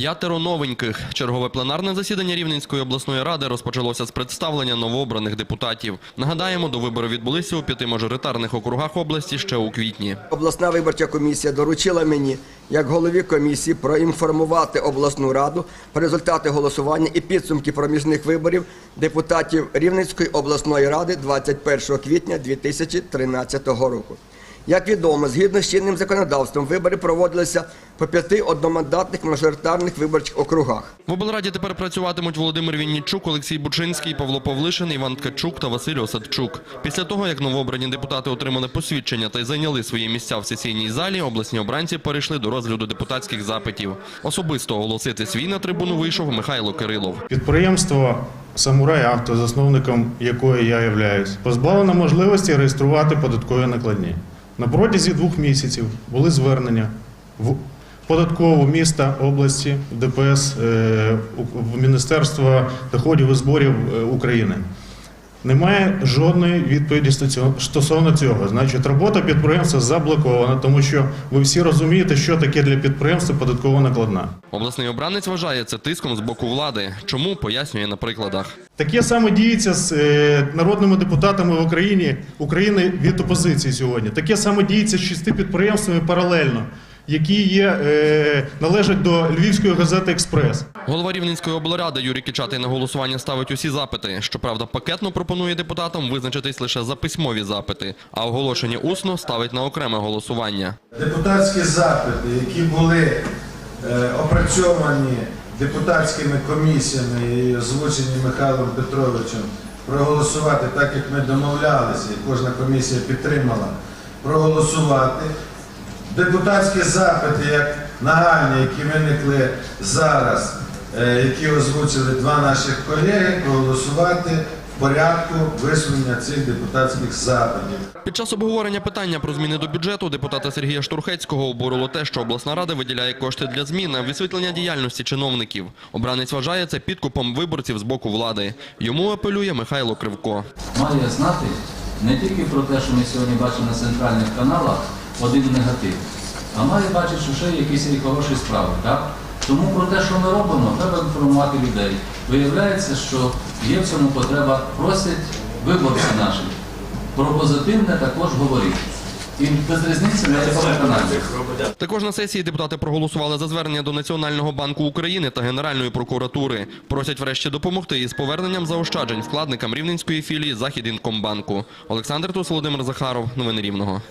П'ятеро новеньких. Чергове пленарне засідання Рівненської обласної ради розпочалося з представлення новообраних депутатів. Нагадаємо, до вибори відбулися у п'яти мажоритарних округах області ще у квітні. Обласна виборча комісія доручила мені, як голові комісії, проінформувати обласну раду про результати голосування і підсумки проміжних виборів депутатів Рівненської обласної ради 21 квітня 2013 року. Як відомо, згідно з чинним законодавством, вибори проводилися по п'яти одномандатних мажоритарних виборчих округах. В облраді тепер працюватимуть Володимир Віннічук, Олексій Бучинський, Павло Павлишин, Іван Ткачук та Василь Осадчук. Після того, як новообрані депутати отримали посвідчення та й зайняли свої місця в сесійній залі, обласні обранці перейшли до розгляду депутатських запитів. Особисто оголосити свій на трибуну вийшов Михайло Кирилов. Підприємство Самурай Авто, засновником якої я являюсь, позбавлено можливості реєструвати податкові накладні. На протязі двох місяців були звернення в податкову міста області, ДПС, е, в Міністерство доходів і зборів е, України. Немає жодної відповіді стосовно- цього. Значить, робота підприємства заблокована, тому що ви всі розумієте, що таке для підприємства податкова накладна. Обласний обранець вважає це тиском з боку влади. Чому пояснює на прикладах. Таке саме діється з е, народними депутатами в Україні України від опозиції сьогодні. Таке саме діється з шести підприємствами паралельно, які є, е, належать до Львівської газети Експрес. Голова Рівненської облради Юрій Кичатий на голосування ставить усі запити. Щоправда, пакетно пропонує депутатам визначитись лише за письмові запити, а оголошення усно ставить на окреме голосування. Депутатські запити, які були е, опрацьовані депутатськими комісіями і озвучені Михайлом Петровичем, проголосувати так, як ми домовлялися, і кожна комісія підтримала, проголосувати. Депутатські запити, як нагальні, які виникли зараз, е, які озвучили два наших колеги, проголосувати в порядку висунення цих депутатських запитів. Під час обговорення питання про зміни до бюджету депутата Сергія Штурхецького обурило те, що обласна рада виділяє кошти для змін на висвітлення діяльності чиновників. Обранець вважає це підкупом виборців з боку влади. Йому апелює Михайло Кривко. має знати не тільки про те, що ми сьогодні бачимо на центральних каналах, один негатив, а має бачити, що ще є якісь хороші справи. Так? Тому про те, що ми робимо, треба інформувати людей. Виявляється, що є в цьому потреба, просять виборці наші. Про позитивне також говорити. І без різниці на каналі. Також на сесії депутати проголосували за звернення до Національного банку України та Генеральної прокуратури. Просять врешті допомогти із поверненням заощаджень вкладникам рівненської філії Західінкомбанку. Олександр Тус, Володимир Захаров. Новини Рівного.